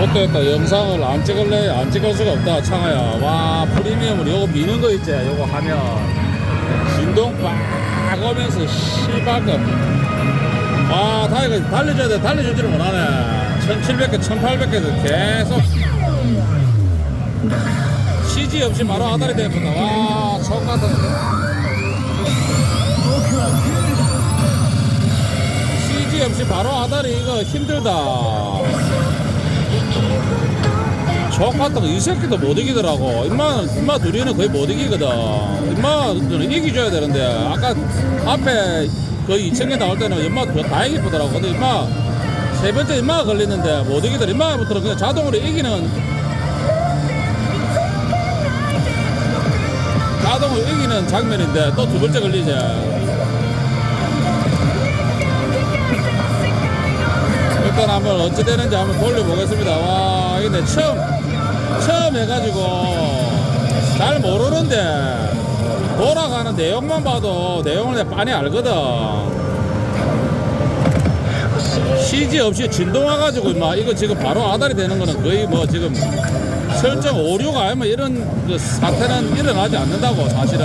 좋겠다 영상을 안 찍을래? 안 찍을 수가 없다 창아야. 와 프리미엄으로 요거 미는 거 있지? 요거 하면. 진동 빡 오면서 시발급 와 타이거 달려줘야 돼. 달려주지를 못하네. 1700개 1800개도 계속. CG 없이 바로 아다리 되었구나. 와 처음 같은 CG 없이 바로 아다리 이거 힘들다 저 같은 거이 새끼도 못 이기더라고. 임마, 임마 둘이는 거의 못 이기거든. 임마는 이기줘야 되는데, 아까 앞에 거의 2층에 나올 때는 임마 더 다행히 이쁘더라고. 근데 임마, 세 번째 임마가 걸리는데 못 이기더라. 임마부터는 그냥 자동으로 이기는, 자동으로 이기는 장면인데 또 두 번째 걸리지. 일단 한번 어찌 되는지 한번 돌려보겠습니다. 와, 내 처음, 처음 해가지고 잘 모르는데 돌아가는 내용만 봐도 내용을 빤히 알거든. CG 없이 진동 와가지고 막 이거 지금 바로 아다리 되는 거는 거의 뭐 지금 설정 오류가 아니면 이런 그 사태는 일어나지 않는다고 사실은.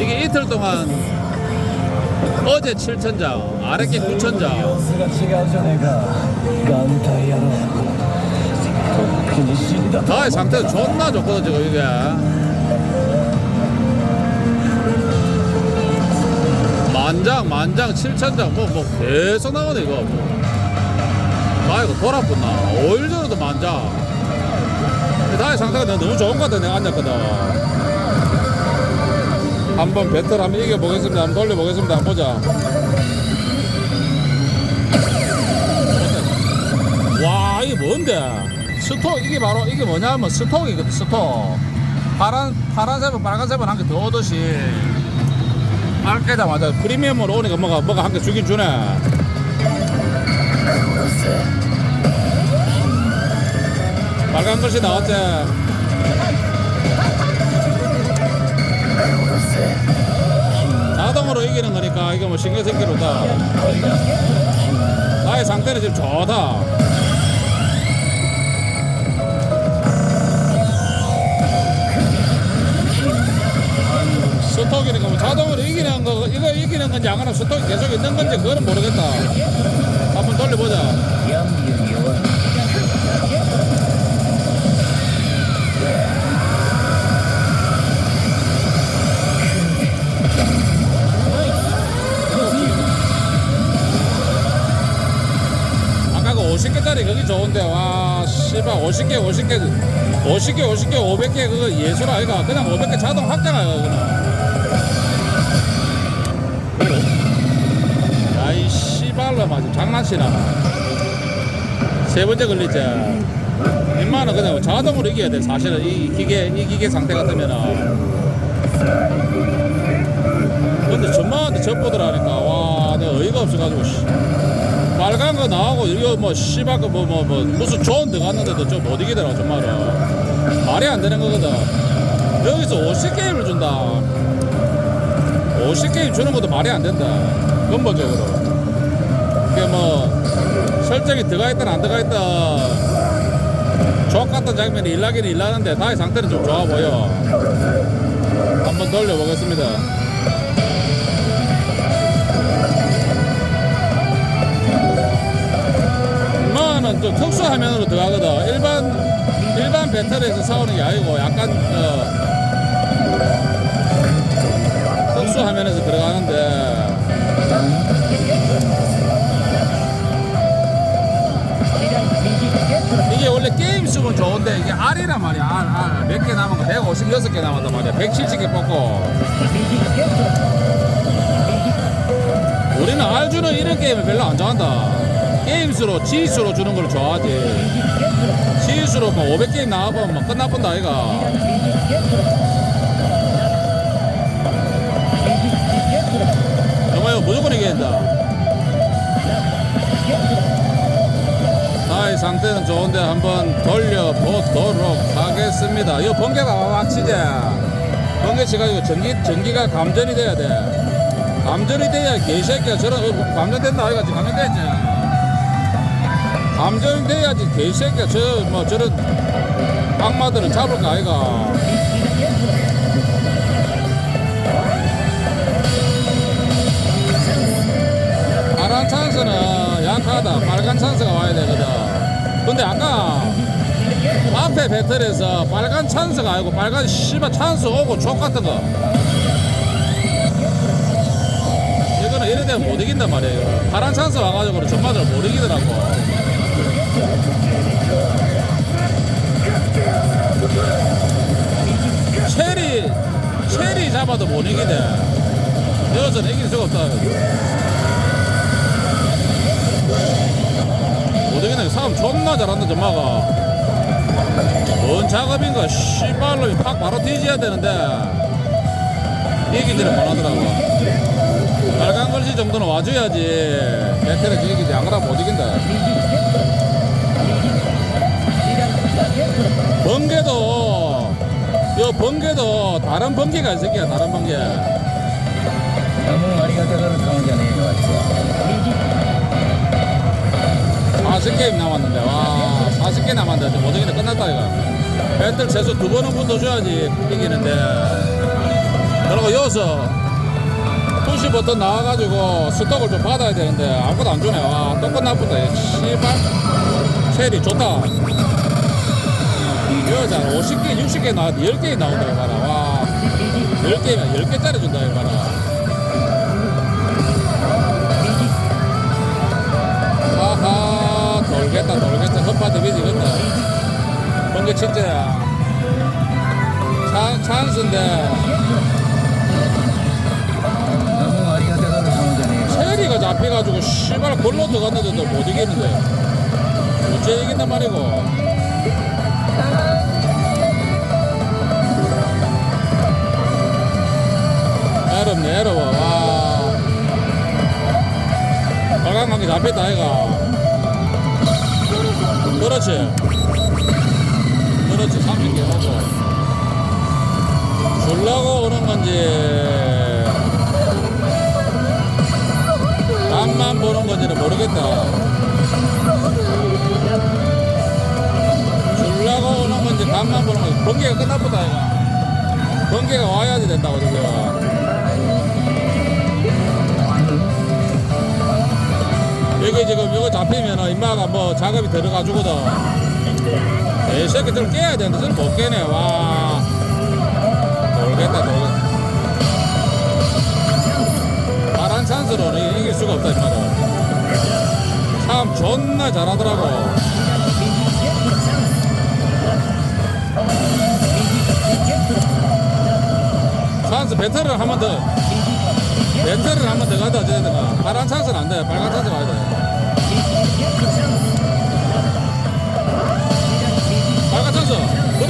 이게 이틀 동안 어제 7천장, 아랫게 9천장. 나의 아, 상태 존나 좋거든 지금 이게. 만장, 만장, 7천장 뭐, 뭐 계속 나오네 이거. 나 이거 돌아뿐나 5일 전에도 만장. 나의 상태가 너무 좋은 것 같아 내가 앉았거든. 한번 배틀 한번 이겨보겠습니다. 한번 돌려보겠습니다. 한번 보자. 와 이게 뭔데? 스톡 이게 바로 이게 뭐냐면 스톡이거든 스톡 파란 파란색은 빨간색은 한개 더 오듯이. 빨개자마자 프리미엄으로 오니까 뭐가 뭐가 한 개 주긴 주네. 빨간 것이 나왔지 자동으로 이기는 거니까 이게 뭐 신경 쓸 필요 없다. 나의 상태는 지금 좋다. 스톡이니까 뭐 자동으로 이기는 거 이거 이기는 건지 안 하나 스톡이 계속 있는 건지 그거는 모르겠다. 한번 돌려보자 좋은데 와 씨발 50개 50개 50개 50개 500개 그거 예술 아이가 그냥 500개 자동 확장아야 그거는 야이 씨발로 맞아 장난치나. 세 번째 걸리지 임마는 그냥 자동으로 이겨야 돼 사실은. 이 기계 이 기계 상태 같으면은. 근데 전마한테 젖보더라니까. 와 내가 어이가 없어가지고 씨. 빨간 거 나오고 이거 뭐 씨발 거뭐 뭐 뭐 무슨 조언 들어갔는데도 좀 못 이기더라고 정말은 말이 안 되는 거거든. 여기서 50게임을 준다. 50게임 주는 것도 말이 안 된다 근본적으로. 이게 뭐 설정이 들어가 있든 안 들어가 있든 족 같은 장면이 일나기는 일나는데 다의 상태는 좀 좋아 보여. 한번 돌려보겠습니다 이거는 좀 특수 화면으로 들어가거든. 일반 일반 배터리에서 싸우는 게 아니고 약간 어, 특수 화면에서 들어가는데 이게 원래 게임 수는 좋은데 이게 R이란 말이야. R, R. 몇 개 남은 거 156개 남았단 말이야. 170개 뽑고 우리는 R 주는 이런 게임을 별로 안 좋아한다. 게임 수로 지수로 주는 걸 좋아하지. 지수로 뭐 500게임 나와보면 뭐 끝나본다 아이가. 정말 이거 무조건 된다. 나의 상태는 좋은데 한번 돌려보도록 하겠습니다. 이거 번개가 막 치지. 번개 치가지고 전기, 전기가 감전이 돼야 돼. 감전이 돼야 개새끼야 저런 어, 감전된다 아이가 지금 감전됐지. 감정돼야지 개새끼야 저 뭐 저런 악마들은 잡을 거 아이가. 파란 찬스는 약하다. 빨간 찬스가 와야 되거든. 근데 아까 앞에 배틀에서 빨간 찬스가 아니고 빨간 씨발 찬스 오고 족 같은 거. 이거는 이래 되면 못 이긴단 말이에요. 파란 찬스 와가지고 전마들 못 이기더라고 체리 체리 잡아도 못 이기대 여기서는 이길 수가 없다. 못 이기네. 사람 존나 잘한다 전마가. 뭔 작업인가. 씨발로 팍 바로 뒤져야 되는데. 이기지를 못하더라고. 빨간 글씨 정도는 와줘야지. 배틀에서 이기지. 안 그러면 못 이긴다 번개도 다른 번개가 있을게요 다른 번개. 너무 머리가 뜨거운 강원전에 왔죠 40개 남았는데. 와 40개 남았는데 모정이는 끝났다 이거. 배틀 최소 두 번은 붙어줘야지 이기는데. 그러고 여기서 푸시부터 나와가지고 스톡을 좀 받아야 되는데 아무것도 안 주네. 와또 끝났다 씨발. 체리 좋다. 여자 50개, 60개 나왔는데 10개 나온다 이봐라. 와. 10개면 10개짜리 준다 이봐라. 아하, 돌겠다, 돌겠다. 헛바디 비지, 건다. 번개 진짜야. 찬스인데 체리가 잡혀가지고, 씨발, 골로 들어갔는데도 못 이기는데. 어째 이긴단 말이고. 애롭네 애로워 와 빨간 관계 잡혔다 아이가 그렇지 그렇지 30개 하고 줄라고 오는 건지 앞만 보는 건지는 모르겠다. 줄라고 오는 건지 간만 보는 건지 번개가 끝나보다 이거. 번개가 와야지 된다고 지금. 여기 지금 이거 잡히면은 임마가 뭐 작업이 들어가주거든. 이 새끼들 깨야 되는데 저를 못 깨네. 와. 돌겠다 돌겠다. 파란 찬스로는 이길 수가 없다 임마는 참 존나 잘하더라고 찬스 배틀을 한번 더 배틀을 한번 더 가다 되가 파란 찬스는 안돼 빨간 찬스 가야 돼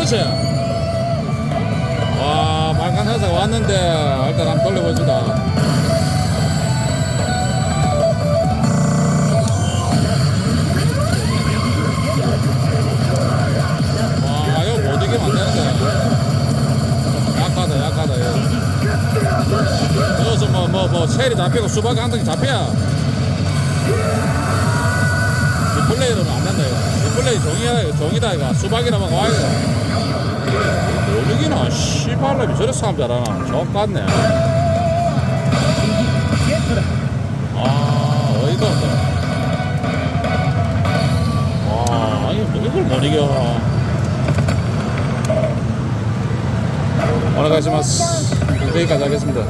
그렇지 와 빨간 찬스가 왔는데 일단 한번 돌려봅시다 와, 이거 못안 되는데. 약하다, 약하다, 이거. 여기서 뭐, 뭐, 뭐, 셀이 잡히고 수박이 한 덩이 잡혀야. 리플레이로는 안 된다, 이거. 리플레이 종이야. 종이다, 이거. 수박이나 막 와야 돼. 못 이기나? 씨발놈이 저래 싸움 잘하나? 족같네. 아, 어이가 없다. 와, 아니, 뭐 이걸 못 이겨. 오늘 가시마스. 여기까지 하겠습니다.